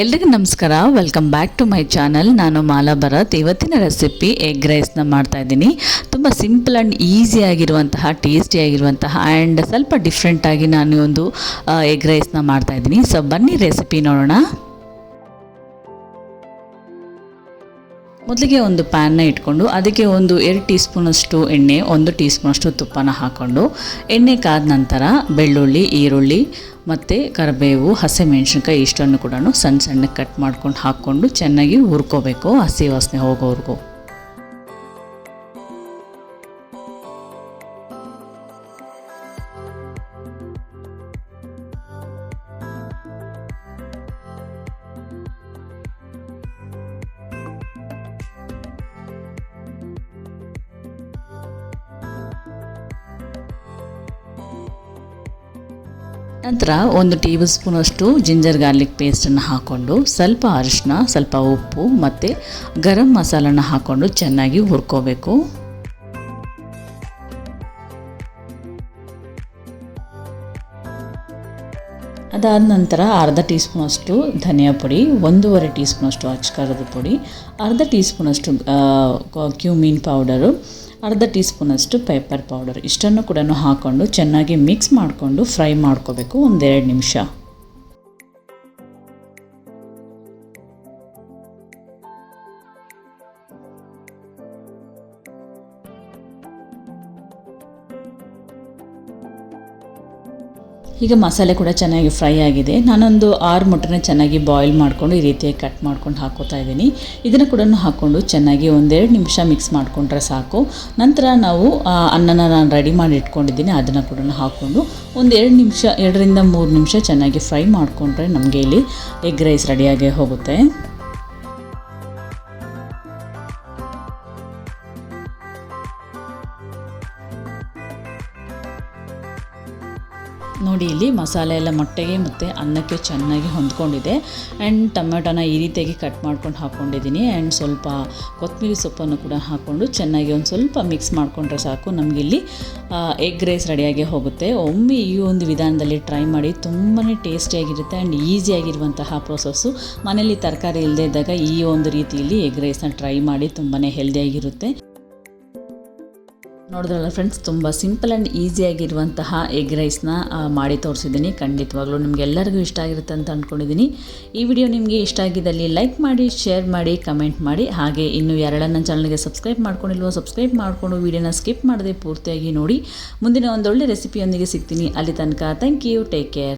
ಎಲ್ರಿಗೂ ನಮಸ್ಕಾರ. Welcome back to my channel ನಾನು ಮಾಲಾ ಭರತ್. ಇವತ್ತಿನ ರೆಸಿಪಿ ಎಗ್ ರೈಸ್ನ ಮಾಡ್ತಾ ಇದ್ದೀನಿ. ತುಂಬ ಸಿಂಪಲ್ ಆ್ಯಂಡ್ ಟೇಸ್ಟಿ ಆಗಿರುವಂತಹ ಆ್ಯಂಡ್ ಸ್ವಲ್ಪ ಡಿಫ್ರೆಂಟಾಗಿ ನಾನು ಒಂದು ಎಗ್ ರೈಸ್ನ ಮಾಡ್ತಾ ಇದ್ದೀನಿ. ಸೊ ಬನ್ನಿ ರೆಸಿಪಿ ನೋಡೋಣ. ಮೊದಲಿಗೆ ಒಂದು ಪ್ಯಾನ್ನ ಇಟ್ಕೊಂಡು ಅದಕ್ಕೆ ಒಂದು ಎರಡು ಟೀ ಸ್ಪೂನಷ್ಟು ಎಣ್ಣೆ, ಒಂದು ಟೀ ಸ್ಪೂನಷ್ಟು ತುಪ್ಪನ ಹಾಕ್ಕೊಂಡು ಎಣ್ಣೆ ಕಾದ ನಂತರ ಬೆಳ್ಳುಳ್ಳಿ, ಈರುಳ್ಳಿ ಮತ್ತು ಕರಿಬೇವು, ಹಸಿಮೆಣ್ಸಿನ್ಕಾಯಿ ಇಷ್ಟನ್ನು ಕೂಡ ಸಣ್ಣ ಸಣ್ಣಕ್ಕೆ ಕಟ್ ಮಾಡ್ಕೊಂಡು ಹಾಕ್ಕೊಂಡು ಚೆನ್ನಾಗಿ ಹುರ್ಕೋಬೇಕು ಹಸಿ ವಾಸನೆ ಹೋಗೋವರೆಗೂ. ನಂತರ ಒಂದು ಟೇಬಲ್ ಸ್ಪೂನಷ್ಟು ಜಿಂಜರ್ ಗಾರ್ಲಿಕ್ ಪೇಸ್ಟನ್ನು ಹಾಕ್ಕೊಂಡು ಸ್ವಲ್ಪ ಅರಿಶಿನ ಸ್ವಲ್ಪ ಉಪ್ಪು ಮತ್ತು ಗರಂ ಮಸಾಲನ ಹಾಕ್ಕೊಂಡು ಚೆನ್ನಾಗಿ ಹುರ್ಕೋಬೇಕು. ಅದಾದ ನಂತರ ಅರ್ಧ ಟೀ ಸ್ಪೂನಷ್ಟು ಧನಿಯಾ ಪುಡಿ, ಒಂದೂವರೆ ಟೀ ಸ್ಪೂನಷ್ಟು ಅಚ್ಚಕಾರದ ಪುಡಿ, ಅರ್ಧ ಟೀ ಸ್ಪೂನಷ್ಟು ಕ್ಯೂಮೀನ್ ಪೌಡರು ಅರ್ಧ ಟೀ ಸ್ಪೂನಷ್ಟು ಪೇಪರ್ ಪೌಡರ್. ಇಷ್ಟನ್ನು ಕೂಡ ಹಾಕ್ಕೊಂಡು ಚೆನ್ನಾಗಿ ಮಿಕ್ಸ್ ಮಾಡಿಕೊಂಡು ಫ್ರೈ ಮಾಡ್ಕೋಬೇಕು ಒಂದೆರಡು ನಿಮಿಷ. ಈಗ ಮಸಾಲೆ ಕೂಡ ಚೆನ್ನಾಗಿ ಫ್ರೈ ಆಗಿದೆ. ನಾನೊಂದು ಆರು ಮೊಟ್ಟೆನ ಚೆನ್ನಾಗಿ ಬಾಯ್ಲ್ ಮಾಡಿಕೊಂಡು ಈ ರೀತಿಯಾಗಿ ಕಟ್ ಮಾಡ್ಕೊಂಡು ಹಾಕೋತಾ ಇದ್ದೀನಿ. ಇದನ್ನು ಕೂಡ ಹಾಕ್ಕೊಂಡು ಚೆನ್ನಾಗಿ ಒಂದೆರಡು ನಿಮಿಷ ಮಿಕ್ಸ್ ಮಾಡಿಕೊಂಡ್ರೆ ಸಾಕು. ನಂತರ ನಾವು ಅನ್ನನ ನಾನು ರೆಡಿ ಮಾಡಿ ಇಟ್ಕೊಂಡಿದ್ದೀನಿ. ಅದನ್ನು ಕೂಡ ಹಾಕ್ಕೊಂಡು ಒಂದು ಎರಡು ನಿಮಿಷ, ಎರಡರಿಂದ ಮೂರು ನಿಮಿಷ ಚೆನ್ನಾಗಿ ಫ್ರೈ ಮಾಡಿಕೊಂಡ್ರೆ ನಮಗೆ ಇಲ್ಲಿ ಎಗ್ ರೈಸ್ ರೆಡಿಯಾಗೇ ಹೋಗುತ್ತೆ. ನೋಡಿ, ಇಲ್ಲಿ ಮಸಾಲೆ ಎಲ್ಲ ಮೊಟ್ಟೆಗೆ ಮತ್ತು ಅನ್ನಕ್ಕೆ ಚೆನ್ನಾಗಿ ಹೊಂದ್ಕೊಂಡಿದೆ. ಆ್ಯಂಡ್ ಟೊಮೆಟೊನ ಈ ರೀತಿಯಾಗಿ ಕಟ್ ಮಾಡ್ಕೊಂಡು ಹಾಕ್ಕೊಂಡಿದ್ದೀನಿ ಆ್ಯಂಡ್ ಸ್ವಲ್ಪ ಕೊತ್ತಂಬರಿ ಸೊಪ್ಪನ್ನು ಕೂಡ ಹಾಕ್ಕೊಂಡು ಚೆನ್ನಾಗಿ ಒಂದು ಸ್ವಲ್ಪ ಮಿಕ್ಸ್ ಮಾಡಿಕೊಂಡ್ರೆ ಸಾಕು. ನಮಗಿಲ್ಲಿ ಎಗ್ ರೈಸ್ ರೆಡಿಯಾಗಿ ಹೋಗುತ್ತೆ. ಒಮ್ಮೆ ಈ ಒಂದು ವಿಧಾನದಲ್ಲಿ ಟ್ರೈ ಮಾಡಿ ತುಂಬಾ ಟೇಸ್ಟಿಯಾಗಿರುತ್ತೆ ಆ್ಯಂಡ್ ಈಸಿಯಾಗಿರುವಂತಹ ಪ್ರೋಸೆಸ್ಸು ಮನೆಯಲ್ಲಿ ತರಕಾರಿ ಇಲ್ಲದೇ ಇದ್ದಾಗ ಈ ಒಂದು ರೀತಿಯಲ್ಲಿ ಎಗ್ ರೈಸ್ನ ಟ್ರೈ ಮಾಡಿ ತುಂಬಾ ಹೆಲ್ದಿಯಾಗಿರುತ್ತೆ ನೋಡಿದ್ರಲ್ಲ ಫ್ರೆಂಡ್ಸ್ ತುಂಬ ಸಿಂಪಲ್ ಆ್ಯಂಡ್ ಈಸಿಯಾಗಿರುವಂತಹ ಎಗ್ ರೈಸ್ನ ಮಾಡಿ ತೋರಿಸಿದ್ದೀನಿ. ಖಂಡಿತವಾಗ್ಲೂ ನಿಮಗೆಲ್ಲರಿಗೂ ಇಷ್ಟ ಆಗಿರುತ್ತೆ ಅಂತ ಅಂದ್ಕೊಂಡಿದ್ದೀನಿ ಈ ವಿಡಿಯೋ ನಿಮಗೆ ಇಷ್ಟ ಆಗಿದ್ದಲ್ಲಿ ಲೈಕ್ ಮಾಡಿ ಶೇರ್ ಮಾಡಿ ಕಮೆಂಟ್ ಮಾಡಿ. ಹಾಗೆ ಇನ್ನು ಯಾರೆಲ್ಲ ನನ್ನ ಚಾನಲ್ಗೆ ಸಬ್ಸ್ಕ್ರೈಬ್ ಮಾಡ್ಕೊಂಡಿಲ್ವೋ ಸಬ್ಸ್ಕ್ರೈಬ್ ಮಾಡಿಕೊಂಡು ವಿಡಿಯೋನ ಸ್ಕಿಪ್ ಮಾಡದೆ ಪೂರ್ತಿಯಾಗಿ ನೋಡಿ. ಮುಂದಿನ ಒಂದೊಳ್ಳೆ ರೆಸಿಪಿಯೊಂದಿಗೆ ಸಿಗ್ತೀನಿ. ಅಲ್ಲಿ ತನಕ ಥ್ಯಾಂಕ್ ಯು ಟೇಕ್ ಕೇರ್